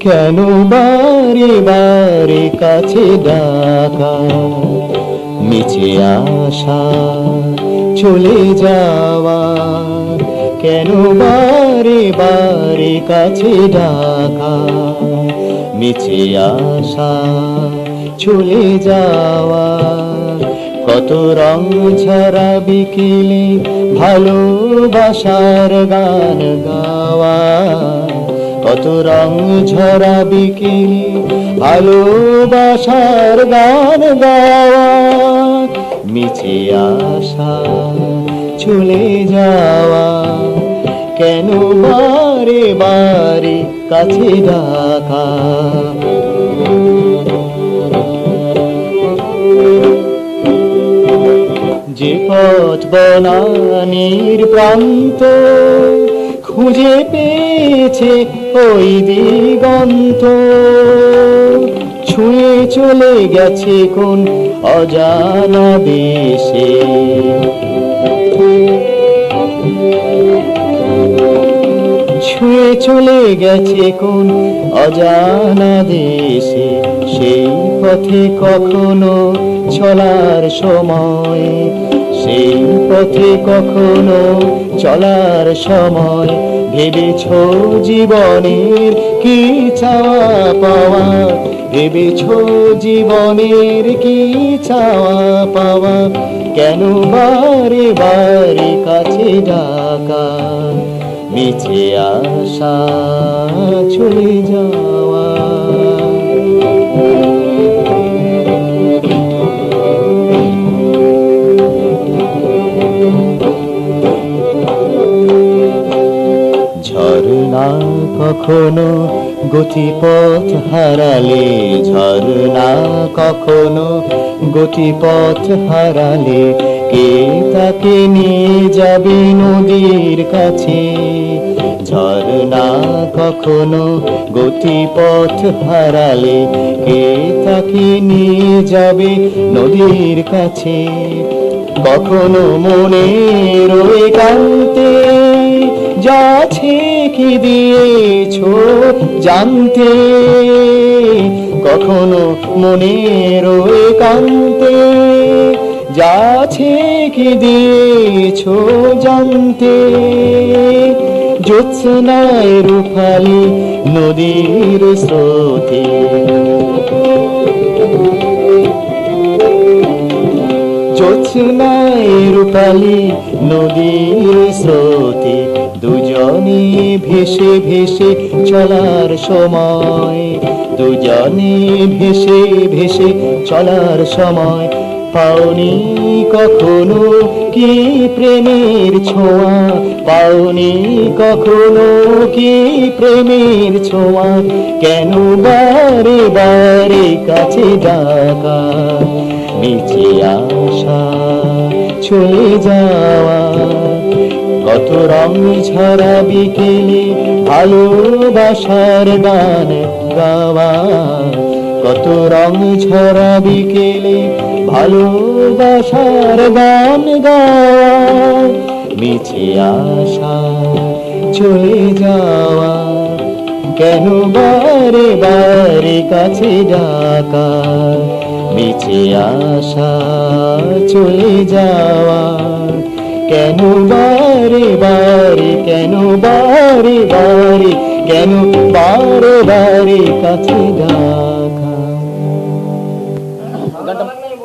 কেন বারে বারে কাছে ডাকা মিছে আসা চলে যাওয়া। কেন বারে বারে কাছে ডাকা? মিছে আসা চলে যাওয়া। কত রং ঝরা বিকেলে ভালোবাসার গান গাওয়া। কত রং ঝরা বিকেলে ভালোবাসার গান গাওয়া। মিছে আসা চলে যাওয়া। কেন বারে বারে কাছে ডাকা? যে পথ বনানির প্রান্ত খুঁজে পেয়েছে ওই দিগন্ত। ছুঁয়ে চলে গেছে কোন অজানা দেশে। ছুঁয়ে চলে গেছে কোন অজানা দেশে। সেই পথে কখনো চলার সময়, সেই পথে কখনো চলার সময়। ভেবেছ জীবনের কি চাওয়া পাওয়া? ভেবেছ জীবনের কি চাওয়া পাওয়া? কেন বারে বারে কাছে ডাকা? মিছে আসা চলে যাওয়া। ঝরনা কখনো গতিপথ হারালে ঝরনা কখনো গতিপথ হারালে কে তাকে নিয়ে যাবে নদীর কাছে? ঝরনা কখনো গতিপথ হারালে কে তাকে নিয়ে যাবে নদীর কাছে? কখনো মনে রয়ে কান্তে যাচ্ছে কি দিয়েছ জানতে? কখনো মনে রয়ে কান্তে যাচ্ছে কি দিয়েছ জানতে? জ্যোৎস্নায় রূপালি নদীর স্রোতে। জ্যোৎস্নায় রূপালি নদীর স্রোতে দুজনে ভেসে ভেসে চলার সময়। দুজনে ভেসে ভেসে চলার সময়। পাওনি কখনো কি প্রেমের ছোঁয়া? পাওনি কখনো কি প্রেমের ছোঁয়া? কেন বারে বারে কাছে ডাকা? নিচে আসা চলে যাওয়া। কত রং ছড়া বিকেলে ভালোবাসার গান গাওয়া। কত রং ছড়া বিকেলে ভালোবাসার গান গাওয়া। মিছে আসা চলে যাওয়া। কেন বারে বারে কাছে ডাকা? মিছে আশা চলে যাওয়া। কেন বারে বারে কেন বারে বারে কেন বারে বারে কাছে